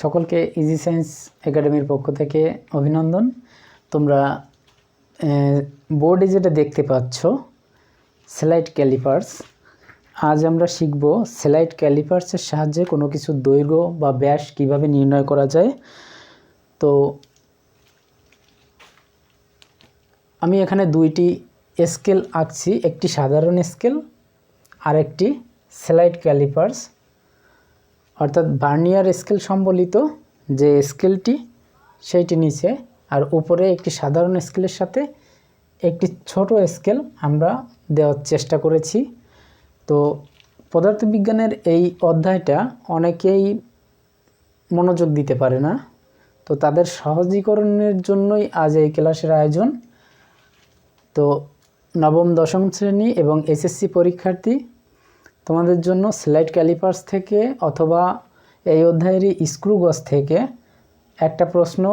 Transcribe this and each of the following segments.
সকলকে easy science একাডেমির পক্ষ থেকে অভিনন্দন। তোমরা বোর্ডে যেটা দেখতে পাচ্ছ স্লাইড ক্যালিপার্স আজ আমরা শিখব স্লাইড ক্যালিপার্সের সাহায্যে কোনো কিছু দৈর্ঘ্য বা ব্যাস কীভাবে নির্ণয় করা যায়। তো, আমি এখানে দুইটি স্কেল আঁকছি, একটি সাধারণ স্কেল আর একটি স্লাইড ক্যালিপার্স অর্থাৎ বার্নিয়ার স্কেল সম্বলিত যে স্কেলটি সেইটি নিচে। আর উপরে একটি সাধারণ স্কেলের সাথে একটি ছোট স্কেল আমরা দেওয়ার চেষ্টা করেছি। তো পদার্থবিজ্ঞানের এই অধ্যায়টা অনেকেই মনোযোগ দিতে পারে না। তো তাদের সহজীকরণের জন্যই আজ এই ক্লাসের আয়োজন। তো নবম, দশম শ্রেণি এবং এসএসসি পরীক্ষার্থী তোমাদের জন্য স্লাইড ক্যালিপার্স থেকে অথবা এই অধ্যায়েরই স্ক্রু গজ থেকে একটা প্রশ্ন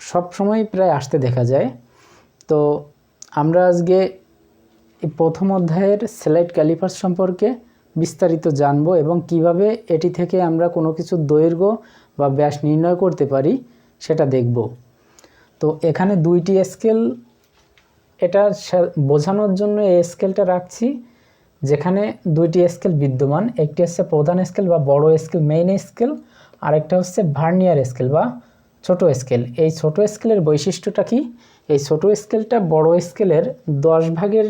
সব সময় প্রায় আসতে দেখা যায়। তো আমরা আজকে প্রথম অধ্যায়ের স্লাইড ক্যালিপার্স সম্পর্কে বিস্তারিত জানব এবং কীভাবে এটি থেকে আমরা কোনো কিছু দৈর্ঘ্য বা ব্যাস নির্ণয় করতে পারি সেটা দেখব। তো এখানে দুইটি স্কেল এটা বোঝানোর জন্য এই স্কেলটা রাখছি। যেখানে দুইটি স্কেল বিদ্যমান, একটি হচ্ছে প্রধান স্কেল বা বড় স্কেল মেইন স্কেল, আরেকটা হচ্ছে ভার্নিয়ার স্কেল বা ছোট স্কেল। এই ছোট স্কেলের বৈশিষ্ট্যটা কি? এই ছোট স্কেলটা বড় স্কেলের দশ ভাগের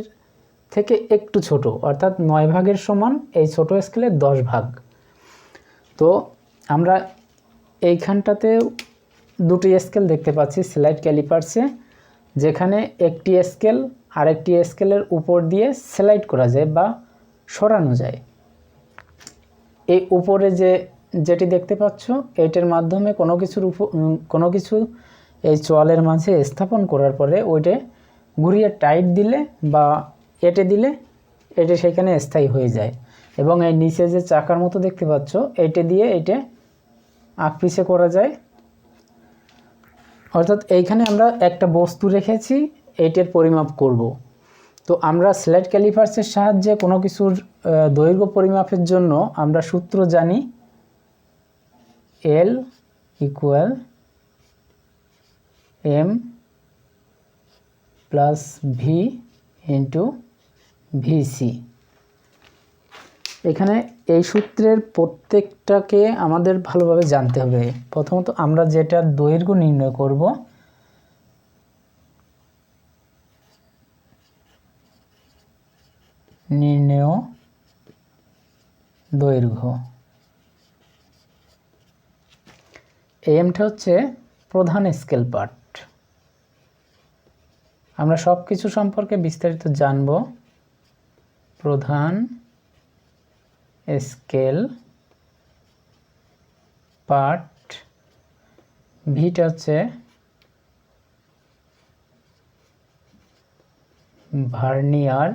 থেকে একটু ছোট, অর্থাৎ নয় ভাগের সমান এই ছোট স্কেলের দশ ভাগ। তো আমরা এইখানটাতে দুটি স্কেল দেখতে পাচ্ছি স্লাইড ক্যালিপার্সে যেখানে একটি স্কেল আরেকটি স্কেলের উপর দিয়ে স্লাইড করা যায় বা সরানো যায়। এই উপরে যে, যেটি দেখতে পাচ্ছ এইটার মাধ্যমে কোনো কিছুর উপ কোনো কিছু এই চোয়ালের মাঝে স্থাপন করার পরে ওইটা ঘুরিয়ে টাইট দিলে বা এটে দিলে এটে সেখানে স্থায়ী হয়ে যায়। এবং এই নিচে যে চাকার মতো দেখতে পাচ্ছ এইটা দিয়ে এইটা আগ পিছে করা যায়। অর্থাৎ এইখানে আমরা একটা বস্তু রেখেছি এইটার পরিমাপ করব। তো আমরা স্ল্যাট ক্যালিফার্সের সাহায্যে কোনো কিছুর দৈর্ঘ্য পরিমাপের জন্য আমরা সূত্র জানি L equal M plus V into VC এখানে এই সূত্রের প্রত্যেকটাকে আমাদের ভালোভাবে জানতে হবে। প্রথমত আমরা যেটা দৈর্ঘ্য নির্ণয় করব নির্ণেয় দৈর্ঘ্য। এমটা হচ্ছে প্রধান স্কেল পার্ট। আমরা সব কিছু সম্পর্কে বিস্তারিত জানব। প্রধান স্কেল পার্ট ভিটা হচ্ছে ভার্নিয়ার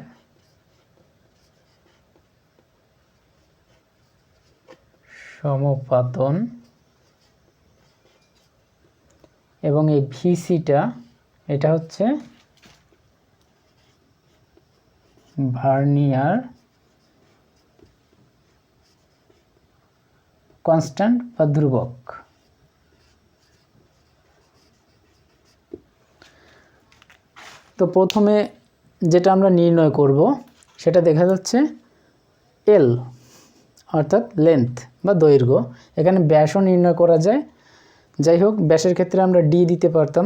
সমপাতন এবং এই ভিসিটা, এটা হচ্ছে ভার্নিয়ার কনস্ট্যান্ট বা ধ্রুবক। তো প্রথমে যেটা আমরা নির্ণয় করব, সেটা দেখা যাচ্ছে এল অর্থাৎ লেন্থ বা দৈর্ঘ্য। এখানে ব্যাসও নির্ণয় করা যায়। যাই হোক, ব্যাসের ক্ষেত্রে আমরা ডি দিতে পারতাম,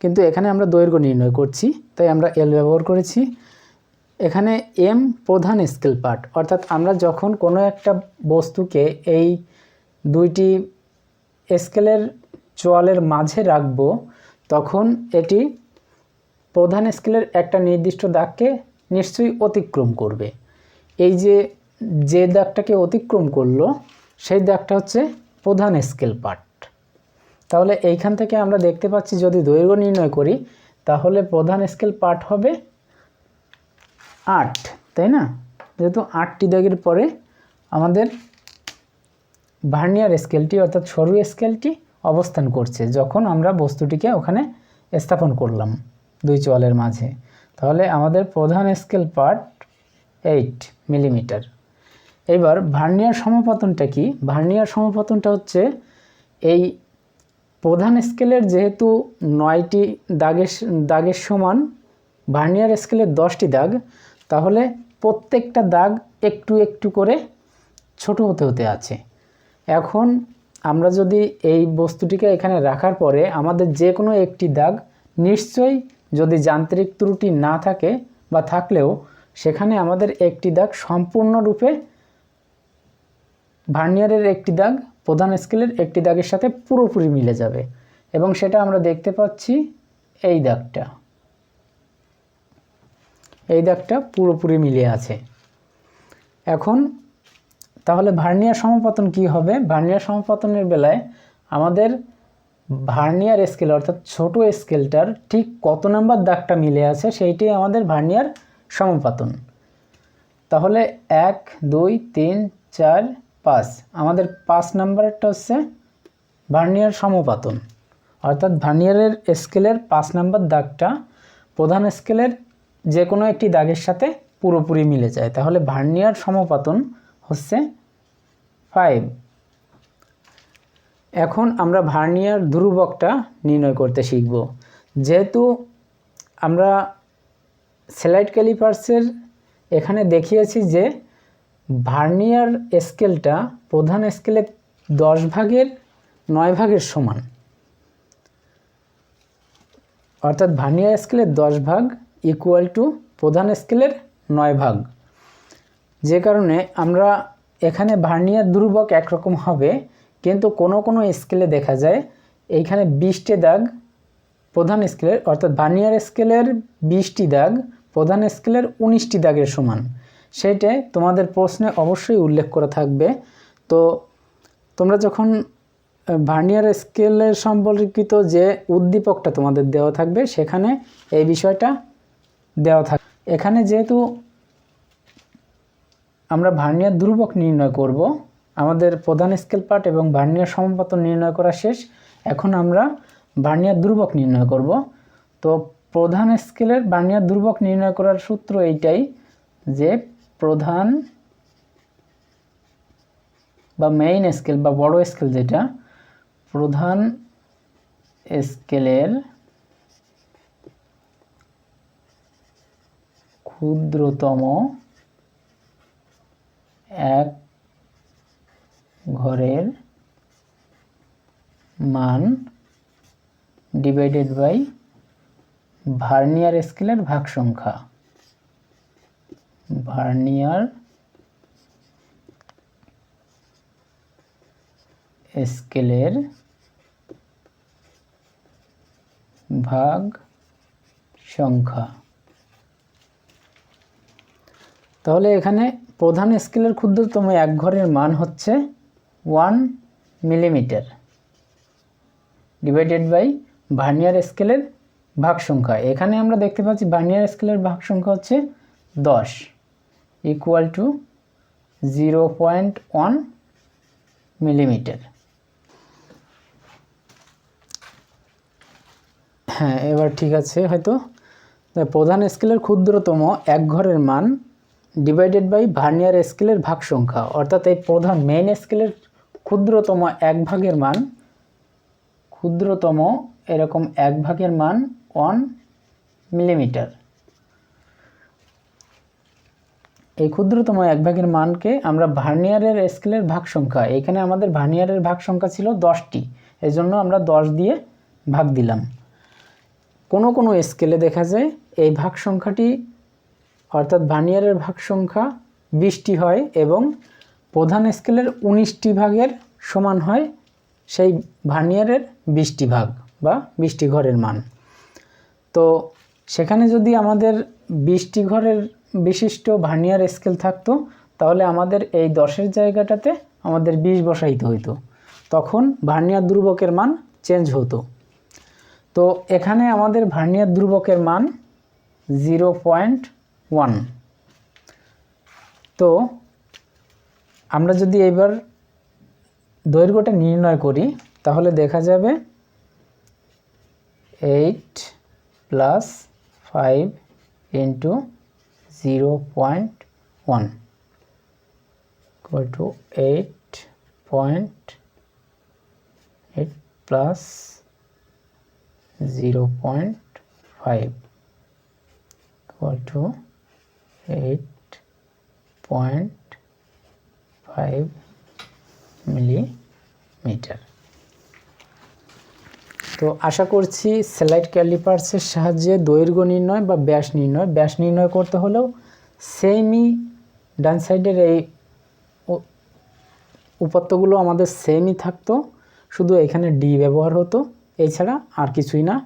কিন্তু এখানে আমরা দৈর্ঘ্য নির্ণয় করছি, তাই আমরা এল ব্যবহার করেছি। এখানে এম প্রধান স্কেল পার্ট অর্থাৎ আমরা যখন কোনো একটা বস্তুকে এই দুইটি স্কেলের চোয়ালের মাঝে রাখব, তখন এটি প্রধান স্কেলের একটা নির্দিষ্ট দাগকে নিশ্চয়ই অতিক্রম করবে। এই যে যে দাগটাকে অতিক্রম করল, সেই দাগটা হচ্ছে প্রধান স্কেল পার্ট। তাহলে এইখান থেকে আমরা দেখতে পাচ্ছি, যদি দৈর্ঘ্য নির্ণয় করি, তাহলে প্রধান স্কেল পার্ট হবে আট, তাই না? যেহেতু আটটি দাগের পরে আমাদের ভার্নিয়ার স্কেলটি, অর্থাৎ সরু স্কেলটি অবস্থান করছে, যখন আমরা বস্তুটিকে ওখানে স্থাপন করলাম দুই চোয়ালের মাঝে। তাহলে আমাদের প্রধান স্কেল পার্ট এইট মিলিমিটার। এবার ভার্নিয়ার সমাপতনটা কি? ভার্নিয়ার সমাপতনটা হচ্ছে এই প্রধান স্কেলের যেহেতু নয়টি দাগের দাগের সমান, ভার্নিয়ার স্কেলের দশটি দাগ, তাহলে প্রত্যেকটা দাগ একটু একটু করে ছোট হতে হতে আছে। এখন আমরা যদি এই বস্তুটিকে এখানে রাখার পরে আমাদের যে কোনো একটি দাগ নিশ্চয়ই যদি যান্ত্রিক ত্রুটি না থাকে বা থাকলেও সেখানে আমাদের একটি দাগ সম্পূর্ণরূপে ভার্নিয়ারের একটি দাগ, প্রধান স্কেলের একটি দাগের সাথে পুরোপুরি মিলে যাবে। এবং সেটা আমরা দেখতে পাচ্ছি এই দাগটা। এই দাগটা পুরোপুরি মিলে আছে। এখন, তাহলে ভার্নিয়ার সমাপতন কি হবে? ভার্নিয়ার সমাপতনের বেলায় আমাদের ভার্নিয়ার স্কেল, অর্থাৎ ছোট স্কেলটার ঠিক কত নাম্বার দাগটা মিলে আছে সেইটি আমাদের ভার্নিয়ার সমাপতন। তাহলে এক, দুই, তিন, চার পাঁচ আমাদের পাঁচ নাম্বারটা হচ্ছে ভার্নিয়ার সমপাতন। অর্থাৎ ভার্নিয়ারের স্কেলের পাঁচ নাম্বার দাগটা প্রধান স্কেলের যে কোনো একটি দাগের সাথে পুরোপুরি মিলে যায়। তাহলে ভার্নিয়ার সমপাতন হচ্ছে ফাইভ এখন আমরা ভার্নিয়ার ধ্রুবকটা নির্ণয় করতে শিখব। যেহেতু আমরা স্যালাইড ক্যালিপার্সের এখানে দেখিয়েছি যে ভার্নিয়ার স্কেলটা প্রধান স্কেলের দশ ভাগের নয় ভাগের সমান। অর্থাৎ ভার্নিয়ার স্কেলের দশ ভাগ ইকুয়াল টু প্রধান স্কেলের নয় ভাগ। যে কারণে আমরা এখানে ভার্নিয়ার ধ্রুবক একরকম হবে, কিন্তু কোনো কোনো স্কেলে দেখা যায় এইখানে বিশটি দাগ প্রধান স্কেলের, অর্থাৎ ভার্নিয়ার স্কেলের বিশটি দাগ, প্রধান স্কেলের উনিশটি দাগের সমান। সেইটা তোমাদের প্রশ্নে অবশ্যই উল্লেখ করা থাকবে। তো তোমরা যখন ভার্নিয়ার স্কেলের সম্পর্কিত যে উদ্দীপকটা তোমাদের দেওয়া থাকবে, সেখানে এই বিষয়টা দেওয়া থাকবে এখানে যেহেতু আমরা ভার্নিয়ার ধ্রুবক নির্ণয় করব, আমাদের প্রধান স্কেল পার্ট এবং ভার্নিয়ার সমাপতন নির্ণয় করা শেষ, এখন আমরা ভার্নিয়ার ধ্রুবক নির্ণয় করব। তো প্রধান স্কেলের ভার্নিয়ার ধ্রুবক নির্ণয় করার সূত্র এইটাই যে প্রধান বা মেইন স্কেল বা বড় স্কেল যেটা, প্রধান স্কেলের ক্ষুদ্রতম এক ঘরের মান ডিভাইডেড বাই ভার্নিয়ার স্কেলের ভাগ সংখ্যা ভার্নিয়ার স্কেলের ভাগ সংখ্যা। তাহলে এখানে প্রধান স্কেলের ক্ষুদ্রতম এক ঘরের মান হচ্ছে one millimetre divided by vernier স্কেলের ভাগ সংখ্যা। এখানে আমরা দেখতে পাচ্ছি ভার্নিয়ার স্কেলের ভাগ সংখ্যা হচ্ছে দশ। Equal to zero point one millimetre হ্যাঁ এবার ঠিক আছে, হয়তো প্রধান স্কেলের ক্ষুদ্রতম এক ঘরের মান ডিভাইডেড বাই ভার্নিয়ার স্কেলের ভাগ সংখ্যা অর্থাৎ এই প্রধান মেইন স্কেলের ক্ষুদ্রতম এক ভাগের মান, ক্ষুদ্রতম এরকম এক ভাগের মান ওয়ান মিলিমিটার এই ক্ষুদ্রতম এক ভাগের মানকে আমরা ভার্নিয়ারের স্কেলের ভাগ সংখ্যা এখানে আমাদের ভার্নিয়ারের ভাগ সংখ্যা ছিল দশটি এই জন্য আমরা দশ দিয়ে ভাগ দিলাম। কোনো কোনো স্কেলে দেখা যায় এই ভাগ সংখ্যাটি অর্থাৎ ভার্নিয়ারের ভাগ সংখ্যা বিশটি হয় এবং প্রধান স্কেলের উনিশটি ভাগের সমান হয় সেই ভার্নিয়ারের বিশটি ভাগ বা বিশটি ঘরের মান। তো সেখানে যদি আমাদের বিশটি ঘরের বিশিষ্ট ভার্নিয়ার স্কেল থাকতো, তাহলে আমাদের এই দশের জায়গাটাতে আমাদের বিশ বসাইতে হইতো। তখন ভার্নিয়ার ধ্রুবকের মান চেঞ্জ হতো। তো এখানে আমাদের ভার্নিয়ার ধ্রুবকের মান জিরো পয়েন্ট ওয়ান তো আমরা যদি এবার দৈর্ঘ্যটা নির্ণয় করি, তাহলে দেখা যাবে eight plus five into 0.1 equal to 8.8 plus 0.5 equal to 8.5 millimeter. তো আশা করছি স্যালাইড ক্যালিপার্সের সাহায্যে দৈর্ঘ্য নির্ণয় বা ব্যাস নির্ণয়। ব্যাস নির্ণয় করতে হলেও সেমই ডান সাইডের এই উপাত্তগুলো আমাদের সেমই থাকতো। শুধু এখানে ডি ব্যবহার হতো। এছাড়া আর কিছুই না।